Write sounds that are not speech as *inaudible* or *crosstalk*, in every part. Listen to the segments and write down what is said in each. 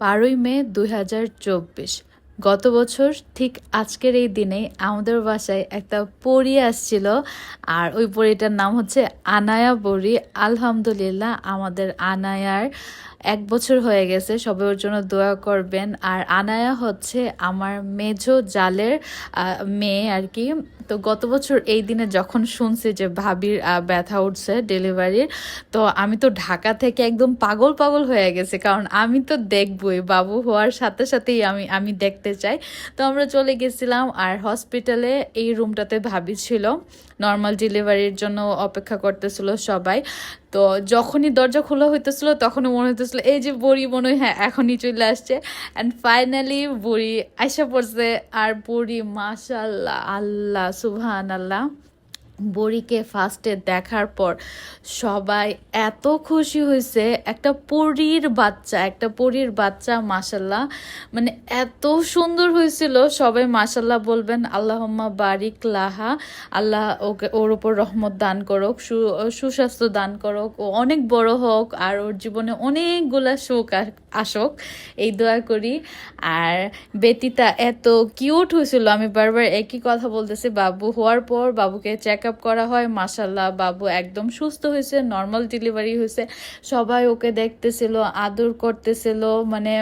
বারোই মে দুই হাজার চব্বিশ। গত বছর ঠিক আজকের এই দিনে আমাদের বাসায় একটা পরি আসছিল, আর ওই পরিটার নাম হচ্ছে আনায়া পরি। আলহামদুলিল্লাহ, আমাদের আনায়ার এক বছর হয়ে গেছে, সবাই ওর জন্য দোয়া করবেন। আর আনায়া হচ্ছে আমার মেজো জালের মেয়ে আর কি। তো গত বছর এই দিনে যখন শুনছি যে ভাবির ব্যথা উঠছে ডেলিভারির, তো আমি তো ঢাকা থেকে একদম পাগল পাগল হয়ে গেছে। কারণ আমি তো দেখবই, বাবু হওয়ার সাথে সাথেই আমি আমি দেখতে চাই। তো আমরা চলে গেছিলাম আর হসপিটালে এই রুমটাতে ভাবি ছিল। নর্মাল ডেলিভারির জন্য অপেক্ষা করতেছিল সবাই। তো যখনই দরজা খোলা হইতেছিল, তখনই মনে হইতেছিল, এই যে বড়ি, মনে হয় হ্যাঁ এখনই চলে আসছে। অ্যান্ড ফাইনালি বড়ি আইসা পড়ছে, আর বুড়ি মাশাল্লাহ আল্লাহ সুবহান আল্লাহ বড়িকে ফার্স্টে দেখার পর সবাই এত খুশি হয়েছে একটা পরীর বাচ্চা, একটা পরীর বাচ্চা মাসাল্লাহ মানে এত সুন্দর হয়েছিল। সবাই মাসাল্লাহ বলবেন, আল্লাহম্মা বারিক লাহা, আল্লাহ ওকে, ওর উপর রহমত দান করুক সুস্বাস্থ্য দান করুক, ও অনেক বড় হোক, আর ওর জীবনে অনেকগুলা আ- আসুক, এই দোয়া করি। আর বেতিটা এত কিউট হয়েছিল। আমি বারবার একই কথা বলতেছি, বাবু, হওয়ার পর বাবুকে চেক আপ করা হয় মাসাল্লাহ বাবু একদম সুস্থ হয়েছে নর্মাল ডেলিভারি হয়েছে। সবাই ওকে দেখতেছিল, আদর করতেছিল মানে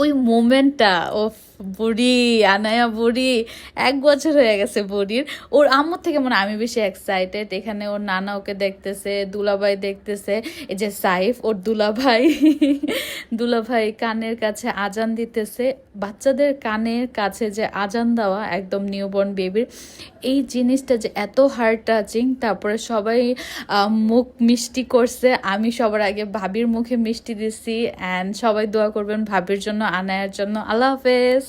ওই মোমেন্টটা ও বুড়ি, আনায়া বুড়ি, এক বছর হয়ে গেছে বুড়ির। ওর আম্মুর থেকে মনে আমি বেশি এক্সাইটেড এখানে ওর নানা ওকে দেখতেছে, দুলাভাই দেখতেছে। এই যে সাইফ, ওর দুলাভাই *laughs* দুলাভাই কানের কাছে আজান দিতেছে। বাচ্চাদের কানের কাছে যে আজান দেওয়া একদম নিউবর্ন বেবির এই জিনিসটা যে এত হার্ড টাচিং তারপরে সবাই মুখ মিষ্টি করছে। আমি সবার আগে ভাবির মুখে মিষ্টি দিছি অ্যান্ড সবাই দোয়া করবেন ভাবির জন্য, আনায়ার জন্য। আল্লাহ হাফেজ।